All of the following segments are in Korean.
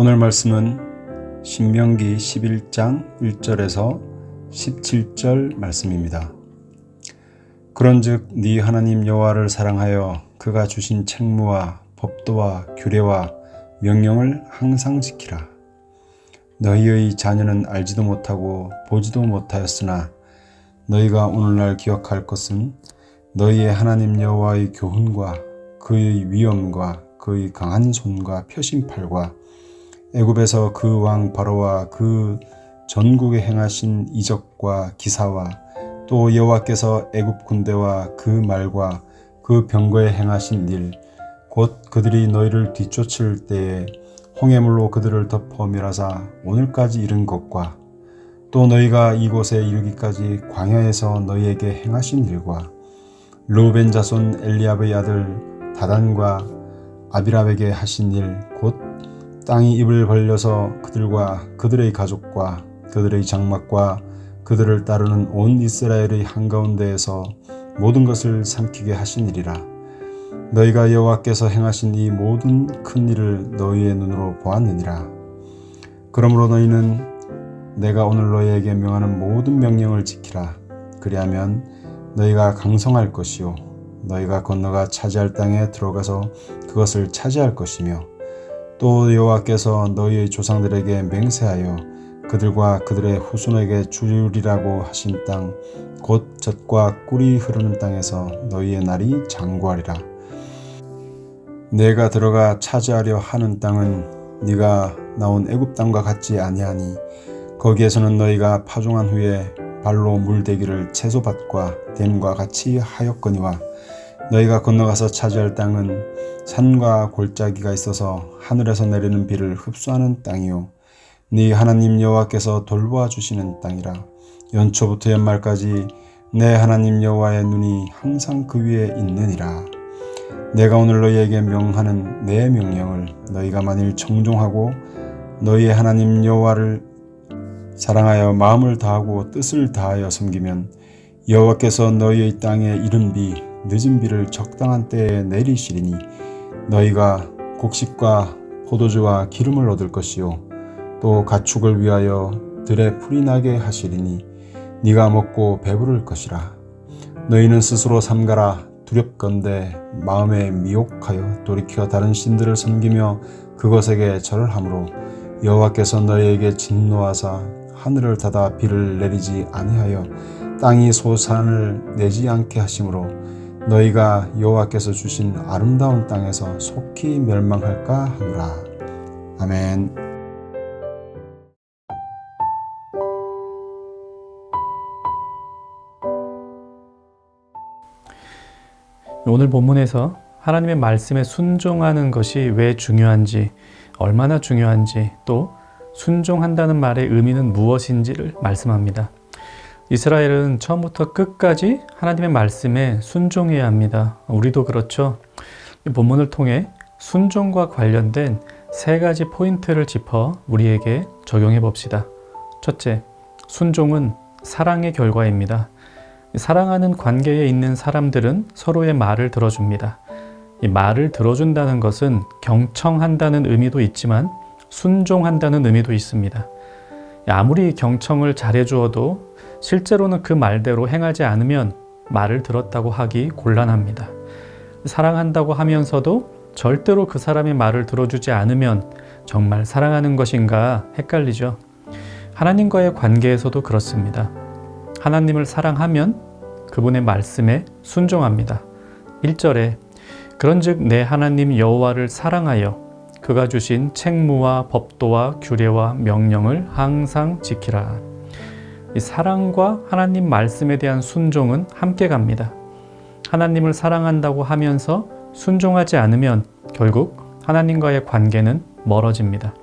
오늘 말씀은 신명기 11장 1절에서 17절 말씀입니다. 그런즉 네 하나님 여호와를 사랑하여 그가 주신 책무와 법도와 규례와 명령을 항상 지키라. 너희의 자녀는 알지도 못하고 보지도 못하였으나 너희가 오늘날 기억할 것은 너희의 하나님 여호와의 교훈과 그의 위엄과 그의 강한 손과 표심팔과 애굽에서 그 왕 바로와 그 전국에 행하신 이적과 기사와 또 여호와께서 애굽 군대와 그 말과 그 병거에 행하신 일 곧 그들이 너희를 뒤쫓을 때에 홍해물로 그들을 덮어 멸하사 오늘까지 이른 것과 또 너희가 이곳에 이르기까지 광야에서 너희에게 행하신 일과 르우벤 자손 엘리압의 아들 다단과 아비랍에게 하신 일곧 땅이 입을 벌려서 그들과 그들의 가족과 그들의 장막과 그들을 따르는 온 이스라엘의 한가운데에서 모든 것을 삼키게 일이라. 너희가 여호와께서 행하신 이 모든 큰 일을 너희의 눈으로 보았느니라. 그러므로 너희는 내가 오늘 너희에게 명하는 모든 명령을 지키라. 그리하면 너희가 강성할 것이요. 너희가 건너가 차지할 땅에 들어가서 그것을 차지할 것이며 또 여호와께서 너희의 조상들에게 맹세하여 그들과 그들의 후손에게 주리라고 하신 땅 곧 젖과 꿀이 흐르는 땅에서 너희의 날이 장구하리라. 내가 들어가 차지하려 하는 땅은 네가 나온 애굽 땅과 같지 아니하니 거기에서는 너희가 파종한 후에 발로 물대기를 채소밭과 댐과 같이 하였거니와 너희가 건너가서 차지할 땅은 산과 골짜기가 있어서 하늘에서 내리는 비를 흡수하는 땅이요. 네 하나님 여호와께서 돌보아 주시는 땅이라. 연초부터 연말까지 내 하나님 여호와의 눈이 항상 그 위에 있느니라. 내가 오늘 너희에게 명하는 내 명령을 너희가 만일 청종하고 너희의 하나님 여호와를 사랑하여 마음을 다하고 뜻을 다하여 섬기면 여호와께서 너희의 땅에 이른 비 늦은 비를 적당한 때에 내리시리니 너희가 곡식과 포도주와 기름을 얻을 것이요. 또 가축을 위하여 들에 풀이 나게 하시리니 네가 먹고 배부를 것이라. 너희는 스스로 삼가라. 두렵건대 마음에 미혹하여 돌이켜 다른 신들을 섬기며 그것에게 절을 하므로 여호와께서 너희에게 진노하사 하늘을 닫아 비를 내리지 아니하여 땅이 소산을 내지 않게 하심으로 너희가 여호와께서 주신 아름다운 땅에서 속히 멸망할까 하노라. 아멘. 오늘 본문에서 하나님의 말씀에 순종하는 것이 왜 중요한지, 얼마나 중요한지, 또 순종한다는 말의 의미는 무엇인지를 말씀합니다. 이스라엘은 처음부터 끝까지 하나님의 말씀에 순종해야 합니다. 우리도 그렇죠. 이 본문을 통해 순종과 관련된 세 가지 포인트를 짚어 우리에게 적용해 봅시다. 첫째, 순종은 사랑의 결과입니다. 사랑하는 관계에 있는 사람들은 서로의 말을 들어줍니다. 이 말을 들어준다는 것은 경청한다는 의미도 있지만 순종한다는 의미도 있습니다. 아무리 경청을 잘해주어도 실제로는 그 말대로 행하지 않으면 말을 들었다고 하기 곤란합니다. 사랑한다고 하면서도 절대로 그 사람의 말을 들어주지 않으면 정말 사랑하는 것인가 헷갈리죠. 하나님과의 관계에서도 그렇습니다. 하나님을 사랑하면 그분의 말씀에 순종합니다. 1절에 그런즉 내 하나님 여호와를 사랑하여 그가 주신 책무와 법도와 규례와 명령을 항상 지키라. 이 사랑과 하나님 말씀에 대한 순종은 함께 갑니다. 하나님을 사랑한다고 하면서 순종하지 않으면 결국 하나님과의 관계는 멀어집니다.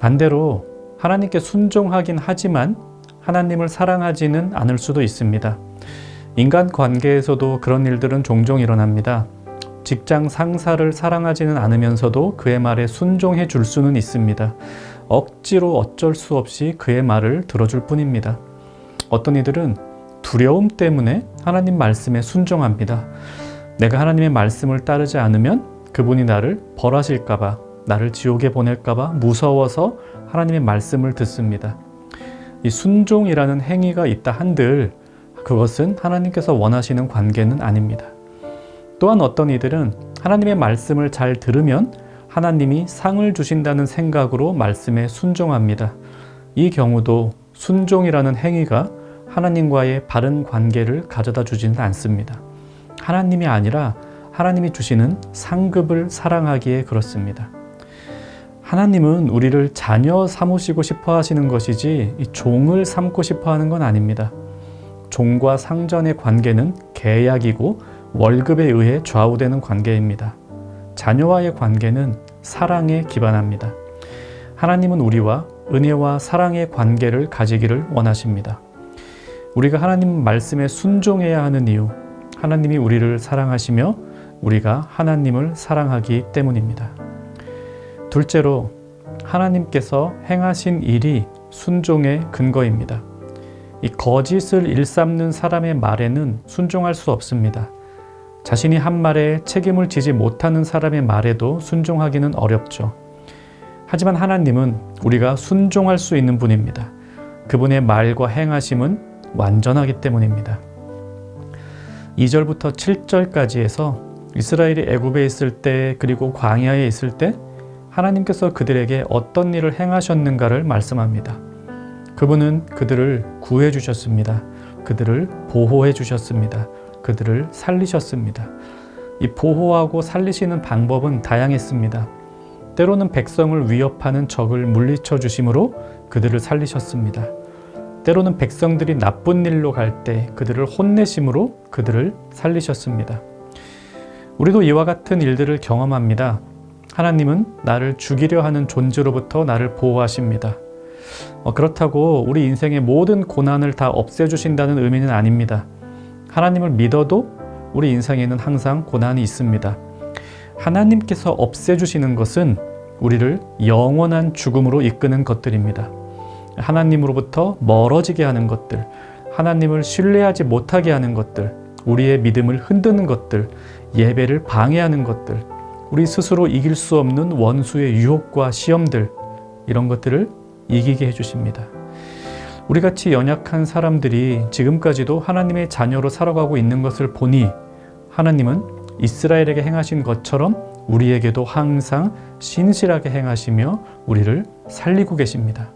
반대로 하나님께 순종하긴 하지만 하나님을 사랑하지는 않을 수도 있습니다. 인간 관계에서도 그런 일들은 종종 일어납니다. 직장 상사를 사랑하지는 않으면서도 그의 말에 순종해 줄 수는 있습니다. 억지로 어쩔 수 없이 그의 말을 들어줄 뿐입니다. 어떤 이들은 두려움 때문에 하나님 말씀에 순종합니다. 내가 하나님의 말씀을 따르지 않으면 그분이 나를 벌하실까봐 나를 지옥에 보낼까봐 무서워서 하나님의 말씀을 듣습니다. 이 순종이라는 행위가 있다 한들 그것은 하나님께서 원하시는 관계는 아닙니다. 또한 어떤 이들은 하나님의 말씀을 잘 들으면 하나님이 상을 주신다는 생각으로 말씀에 순종합니다. 이 경우도 순종이라는 행위가 하나님과의 바른 관계를 가져다 주지는 않습니다. 하나님이 아니라 하나님이 주시는 상급을 사랑하기에 그렇습니다. 하나님은 우리를 자녀 삼으시고 싶어 하시는 것이지 이 종을 삼고 싶어 하는 건 아닙니다. 종과 상전의 관계는 계약이고 월급에 의해 좌우되는 관계입니다. 자녀와의 관계는 사랑에 기반합니다. 하나님은 우리와 은혜와 사랑의 관계를 가지기를 원하십니다. 우리가 하나님 말씀에 순종해야 하는 이유, 하나님이 우리를 사랑하시며 우리가 하나님을 사랑하기 때문입니다. 둘째로 하나님께서 행하신 일이 순종의 근거입니다. 이 거짓을 일삼는 사람의 말에는 순종할 수 없습니다. 자신이 한 말에 책임을 지지 못하는 사람의 말에도 순종하기는 어렵죠. 하지만 하나님은 우리가 순종할 수 있는 분입니다. 그분의 말과 행하심은 완전하기 때문입니다. 2절부터 7절까지 해서 이스라엘이 애굽에 있을 때 그리고 광야에 있을 때 하나님께서 그들에게 어떤 일을 행하셨는가를 말씀합니다. 그분은 그들을 구해 주셨습니다. 그들을 보호해 주셨습니다. 그들을 살리셨습니다. 이 보호하고 살리시는 방법은 다양했습니다. 때로는 백성을 위협하는 적을 물리쳐 주심으로 그들을 살리셨습니다. 때로는 백성들이 나쁜 일로 갈 때 그들을 혼내심으로 그들을 살리셨습니다. 우리도 이와 같은 일들을 경험합니다. 하나님은 나를 죽이려 하는 존재로부터 나를 보호하십니다. 어, 그렇다고 우리 인생의 모든 고난을 다 없애주신다는 의미는 아닙니다. 하나님을 믿어도 우리 인생에는 항상 고난이 있습니다. 하나님께서 없애주시는 것은 우리를 영원한 죽음으로 이끄는 것들입니다. 하나님으로부터 멀어지게 하는 것들, 하나님을 신뢰하지 못하게 하는 것들, 우리의 믿음을 흔드는 것들, 예배를 방해하는 것들, 우리 스스로 이길 수 없는 원수의 유혹과 시험들, 이런 것들을 이기게 해주십니다. 우리 같이 연약한 사람들이 지금까지도 하나님의 자녀로 살아가고 있는 것을 보니 하나님은 이스라엘에게 행하신 것처럼 우리에게도 항상 신실하게 행하시며 우리를 살리고 계십니다.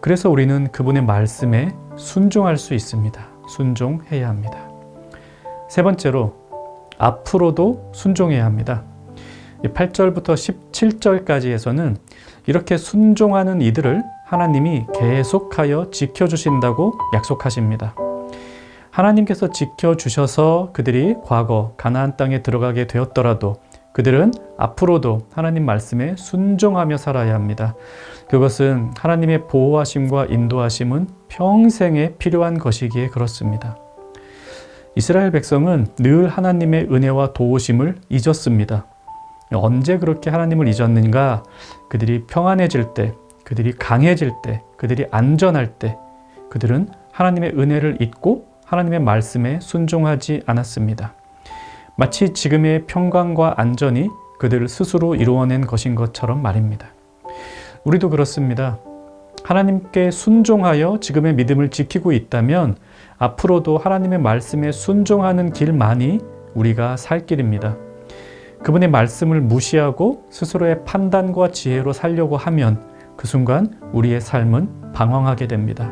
그래서 우리는 그분의 말씀에 순종할 수 있습니다. 순종해야 합니다. 세 번째로 앞으로도 순종해야 합니다. 8절부터 17절까지에서는 이렇게 순종하는 이들을 하나님이 계속하여 지켜주신다고 약속하십니다. 하나님께서 지켜주셔서 그들이 과거 가나안 땅에 들어가게 되었더라도 그들은 앞으로도 하나님 말씀에 순종하며 살아야 합니다. 그것은 하나님의 보호하심과 인도하심은 평생에 필요한 것이기에 그렇습니다. 이스라엘 백성은 늘 하나님의 은혜와 도우심을 잊었습니다. 언제 그렇게 하나님을 잊었는가? 그들이 평안해질 때, 그들이 강해질 때, 그들이 안전할 때, 그들은 하나님의 은혜를 잊고 하나님의 말씀에 순종하지 않았습니다. 마치 지금의 평강과 안전이 그들을 스스로 이루어낸 것인 것처럼 말입니다. 우리도 그렇습니다. 하나님께 순종하여 지금의 믿음을 지키고 있다면 앞으로도 하나님의 말씀에 순종하는 길만이 우리가 살 길입니다. 그분의 말씀을 무시하고 스스로의 판단과 지혜로 살려고 하면 그 순간 우리의 삶은 방황하게 됩니다.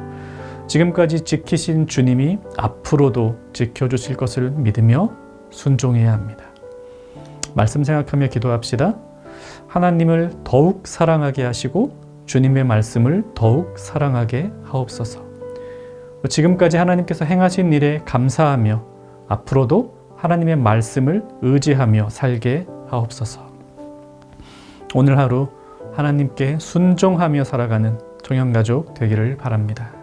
지금까지 지키신 주님이 앞으로도 지켜주실 것을 믿으며 순종해야 합니다. 말씀 생각하며 기도합시다. 하나님을 더욱 사랑하게 하시고 주님의 말씀을 더욱 사랑하게 하옵소서. 지금까지 하나님께서 행하신 일에 감사하며 앞으로도 하나님의 말씀을 의지하며 살게 하옵소서. 오늘 하루 하나님께 순종하며 살아가는 종영가족 되기를 바랍니다.